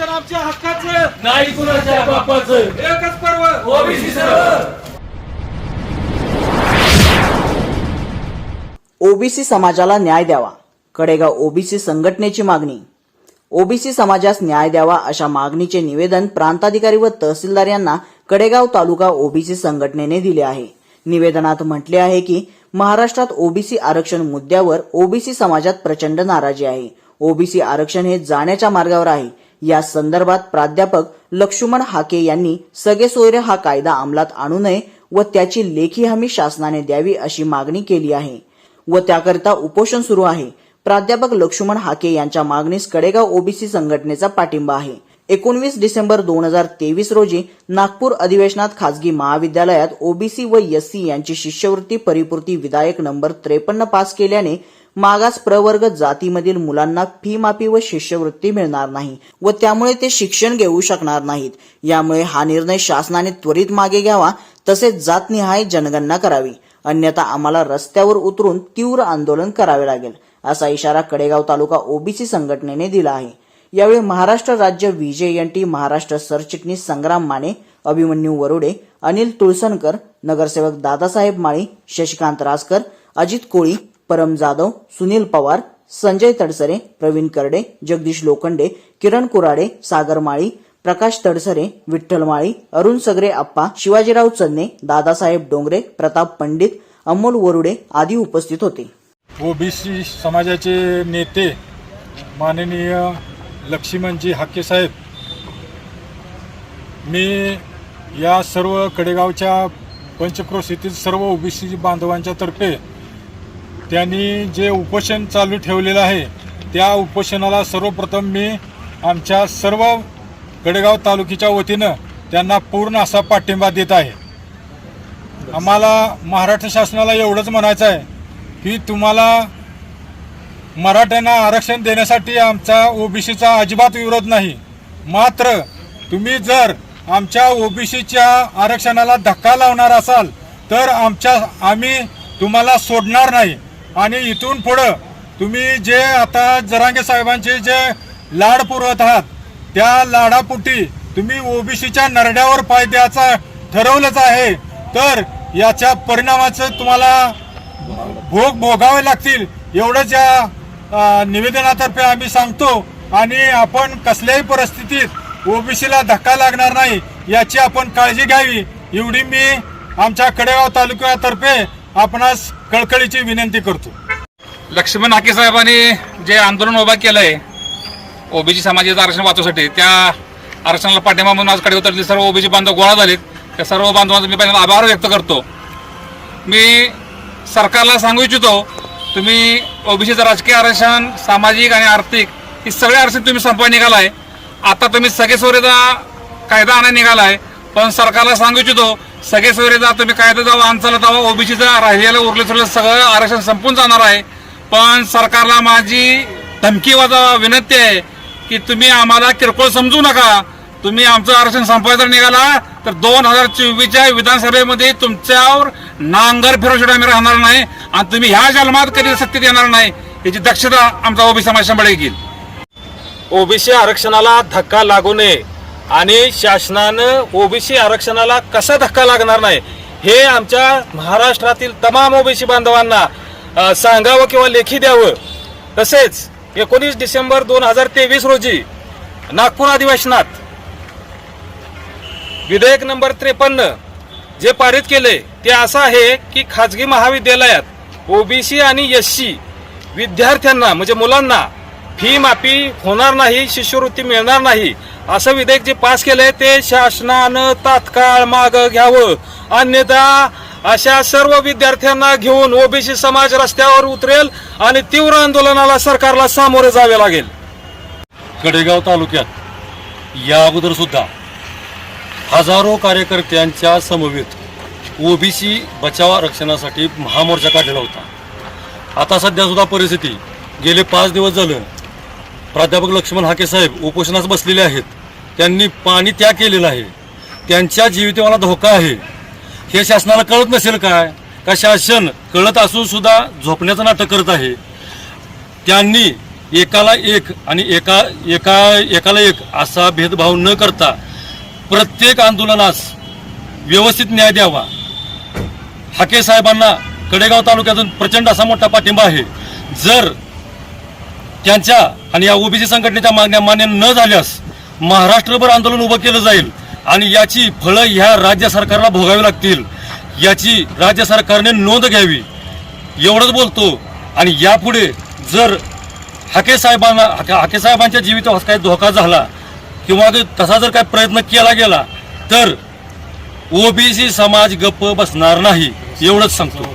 आरक्षण आमच्या हक्काचं. नाही कुणाच्या बापाचं. एकच पर्व. ओबीसी सर्व ओबीसी समाजाला न्याय द्यावा. कडेगाव ओबीसी संघटनेची मागणी. ओबीसी समाजास न्याय द्यावा अशा मागणीचे निवेदन प्रांताधिकारी व तहसीलदार यांना कडेगाव तालुका ओबीसी संघटनेने दिले आहे. निवेदनात म्हटले आहे की महाराष्ट्रात ओबीसी आरक्षण मुद्द्यावर ओबीसी समाजात प्रचंड नाराजी आहे. ओबीसी आरक्षण हे जाण्याच्या मार्गावर आहे. या संदर्भात प्राध्यापक लक्ष्मण हाके यांनी सगळे सोयरे हा कायदा अंमलात आणू नये व त्याची लेखी हमी शासनाने द्यावी अशी मागणी केली आहे. व त्याकरिता उपोषण सुरू आहे. प्राध्यापक लक्ष्मण हाके यांच्या मागणीस कडेगाव ओबीसी संघटनेचा पाठिंबा आहे. एकोणवीस डिसेंबर दोन हजार तेवीस रोजी नागपूर अधिवेशनात खासगी महाविद्यालयात ओबीसी व एससी यांची शिष्यवृत्ती परिपूर्ती विधायक नंबर त्रेपन्न पास केल्याने मागास प्रवर्ग जातीमधील मुलांना फी माफी व शिष्यवृत्ती मिळणार नाही व त्यामुळे ते शिक्षण घेऊ शकणार नाहीत. यामुळे हा निर्णय शासनाने त्वरित मागे घ्यावा तसेच जातनिहाय जनगणना करावी. अन्यथा आम्हाला रस्त्यावर उतरून तीव्र आंदोलन करावे लागेल असा इशारा कडेगाव तालुका ओबीसी संघटनेने दिला आहे. यावेळी महाराष्ट्र राज्य व्हीजेएनटी महाराष्ट्र सरचिटणीस संग्राम माने अभिमन्यू वरुडे अनिल तुळसनकर नगरसेवक दादासाहेब माळी शशिकांत रासकर अजित कोळी परम जाधव सुनील पवार संजय तडसरे प्रवीण करडे जगदीश लोखंडे किरण कुराडे सागर माळी प्रकाश तडसरे विठ्ठल माळी अरुण सगरे आप्पा शिवाजीराव चन्ने दादासाहेब डोंगरे प्रताप पंडित अमोल वरुडे आदी उपस्थित होते. ओबीसी समाजाचे नेते माननीय लक्ष्मणजी हाके साहेब मी या सर्व कडेगावच्या पंचक्रोश येथील सर्व ओबीसी बांधवांच्या तर्फे त्यांनी जे उपोषण चालू ठेवलेलं आहे त्या उपोषणाला सर्वप्रथम मी आमच्या सर्व कडेगाव तालुक्याच्या वतीनं त्यांना पूर्ण असा पाठिंबा देत आहे. आम्हाला महाराष्ट्र शासनाला एवढंच म्हणायचं आहे की तुम्हाला मराठ्यांना आरक्षण देण्यासाठी आमचा ओबीसीचा अजिबात विरोध नाही. मात्र तुम्ही जर आमच्या ओबीसीच्या आरक्षणाला धक्का लावणार असाल तर आमच्या आम्ही तुम्हाला सोडणार नाही. आणि इथून पुढं तुम्ही जे आता जरांगे साहेबांचे जे लाड पुरवत आहात त्या लाडापुटी तुम्ही ओबीसीच्या नरड्यावर पाय द्यायचा ठरवलंच आहे. तर याच्या परिणामाचं तुम्हाला भोग भोगावे लागतील. एवढंच या निवेदनातर्फे आम्ही सांगतो आणि आपण कसल्याही परिस्थितीत ओबीसीला धक्का लागणार नाही याची आपण काळजी घ्यावी. एवढी मी आमच्या कडेगाव तालुक्यातर्फे आपणास कळकळीची विनंती करतो. लक्ष्मण हाके साहेबांनी जे आंदोलन उभा केलंय ओबीसी समाजाचं आरक्षण वाचवण्यासाठी त्या आरक्षणाला पाठिंबा म्हणून आज कडे उतरले सर्व ओबीसी बांधव गोळा झालेत. त्या सर्व बांधवांचा मी पहिल्यांदा आभार व्यक्त करतो. मी सरकारला सांगू इच्छितो तुम्ही ओबीसीचं राजकीय आरक्षण सामाजिक आणि आर्थिक ही सगळे आरक्षण तुम्ही संपवा निघालाय. आता तुम्ही सगळे सोयरेचा कायदा आणा निघालाय. पण सरकारला सांगू इच्छितो सगळे सोयरेचा तुम्ही कायदा जावा आणचाला जावा ओबीसीचा राहिलेलं उरले सुरले सगळं आरक्षण संपून जाणार आहे. पण सरकारला माझी धमकी वाजा विनंती आहे की तुम्ही आम्हाला किरकोळ समजू नका. तुम्ही आमचं आरक्षण संपवायचं निघाला तर दोन हजार चोवीसच्या विधानसभेमध्ये तुमच्यावर नांगर फिरवशेट आम्ही राहणार नाही. आणि तुम्ही ह्या जन्मात कधी सत्तेत येणार नाही याची दक्षता आमचा ओबीसी समाज शंभर घेईल ओबीसी आरक्षणाला धक्का लागू नये आणि शासनानं ओबीसी आरक्षणाला कसा धक्का लागणार नाही हे आमच्या महाराष्ट्रातील तमाम ओबीसी बांधवांना सांगावं किंवा लेखी द्यावं. तसेच एकोणीस डिसेंबर दोन हजार तेवीस रोजी नागपूर अधिवेशनात विधेयक नंबर त्रेपन्न जे पारित केले ते असं आहे की खाजगी महाविद्यालयात ओबीसी आणि एस सी विद्यार्थ्यांना म्हणजे मुलांना फी माफी होणार नाही शिष्यवृत्ती मिळणार नाही असं विधेयक जे पास केलंय ते शासनानं तात्काळ माग घ्यावं. अन्यथा अशा सर्व विद्यार्थ्यांना घेऊन ओबीसी समाज रस्त्यावर उतरेल आणि तीव्र आंदोलनाला सरकारला सामोरे जावे लागेल. कडेगाव तालुक्यात या अगोदर सुद्धा हजारो कार्यकर्त्यांच्या समवेत ओबीसी बचाव आरक्षणासाठी महामोर्चा काढलेला होता. आता सध्यासुद्धा परिस्थिती गेले पाच दिवस झालं. प्राध्यापक लक्ष्मण हाके साहेब उपोषणास बसलेले आहेत. त्यांनी पाणी त्याग केलेलं आहे. त्यांच्या जीवितवाला धोका आहे. हे शासनाला कळत नसेल काय? का शासन कळत असून सुद्धा झोपण्याचं नाटक करत आहे? त्यांनी एकाला एक आणि एका एका एकाला एक असा भेदभाव न करता प्रत्येक आंदोलनास व्यवस्थित न्याय द्यावा. हाके साहेबांना कडेगाव तालुक्यातून प्रचंड असा मोठा पाठिंबा आहे. जर त्यांच्या आणि या ओबीसी संघटनेच्या मागण्या मान्य न झाल्यास महाराष्ट्रभर आंदोलन उभं केलं जाईल आणि याची फळं ह्या राज्य सरकारला भोगावी लागतील. याची राज्य सरकारने नोंद घ्यावी. एवढंच बोलतो. आणि यापुढे जर हाके साहेबांना हाके हाके साहेबांच्या जीवितवास काही धोका झाला किंवा तसा जर काही प्रयत्न केला गेला तर ओबीसी समाज गप्प बसणार नाही एवढंच सांगतो.